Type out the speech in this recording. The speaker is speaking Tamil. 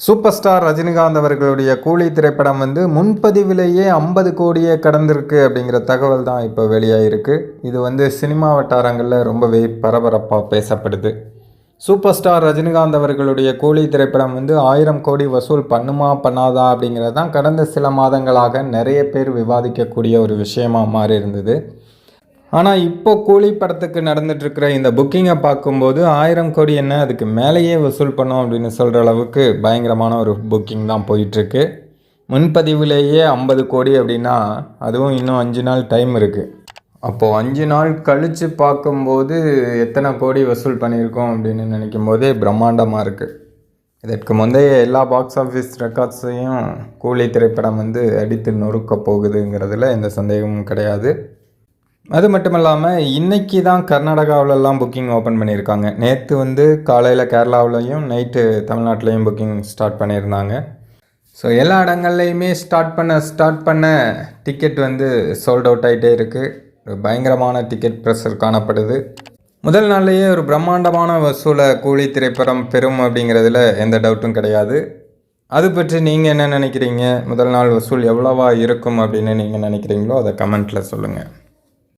சூப்பர் ஸ்டார் ரஜினிகாந்த் அவர்களுடைய கூலி திரைப்படம் வந்து முன்பதிவிலேயே ஐம்பது கோடியே கடந்திருக்கு அப்படிங்கிற தகவல் தான் இப்போ வெளியாகிருக்கு இது வந்து சினிமா வட்டாரங்களில் ரொம்பவே பரபரப்பாக பேசப்படுது. சூப்பர் ஸ்டார் ரஜினிகாந்த் அவர்களுடைய கூலி திரைப்படம் வந்து ஆயிரம் கோடி வசூல் பண்ணுமா பண்ணாதா அப்படிங்கிறது தான் கடந்த சில மாதங்களாக நிறைய பேர் விவாதிக்கக்கூடிய ஒரு விஷயமாக மாறி இருந்தது ஆனால் இப்போ கூலி படத்துக்கு நடந்துட்டுருக்கிற இந்த புக்கிங்கை பார்க்கும்போது ஆயிரம் கோடி என்ன அதுக்கு மேலேயே வசூல் பண்ணோம் அப்படின்னு சொல்கிற அளவுக்கு பயங்கரமான ஒரு புக்கிங் தான் போயிட்டுருக்கு. முன்பதிவுலேயே ஐம்பது கோடி அப்படின்னா அதுவும் இன்னும் அஞ்சு நாள் டைம் இருக்குது அப்போது அஞ்சு நாள் கழித்து பார்க்கும்போது எத்தனை கோடி வசூல் பண்ணியிருக்கோம் அப்படின்னு நினைக்கும் போதே பிரம்மாண்டமாக இருக்குது இதற்கு முந்தைய எல்லா பாக்ஸ் ஆஃபீஸ் ரெக்கார்ட்ஸையும் கூலி திரைப்படம் வந்து அடித்து நொறுக்க போகுதுங்கிறதுல எந்த சந்தேகமும் கிடையாது. அது மட்டும் இல்லாமல் இன்றைக்கி தான் கர்நாடகாவிலலாம் புக்கிங் ஓப்பன் பண்ணியிருக்காங்க. நேற்று வந்து காலையில் கேரளாவிலையும் நைட்டு தமிழ்நாட்டிலையும் புக்கிங் ஸ்டார்ட் பண்ணியிருந்தாங்க. ஸோ எல்லா இடங்கள்லையுமே ஸ்டார்ட் பண்ண ஸ்டார்ட் பண்ண டிக்கெட் வந்து சோல்ட் அவுட் ஆகிட்டே இருக்குது பயங்கரமான டிக்கெட் ப்ரெஷர் காணப்படுது. முதல் நாள்லேயே ஒரு பிரம்மாண்டமான வசூலை கூலி திரைப்படம் பெறும் அப்படிங்கிறதுல எந்த டவுட்டும் கிடையாது. அது பற்றி நீங்கள் என்ன நினைக்கிறீங்க? முதல் நாள் வசூல் எவ்வளவா இருக்கும் அப்படின்னு நீங்கள் நினைக்கிறீங்களோ அதை கமெண்ட்டில் சொல்லுங்கள்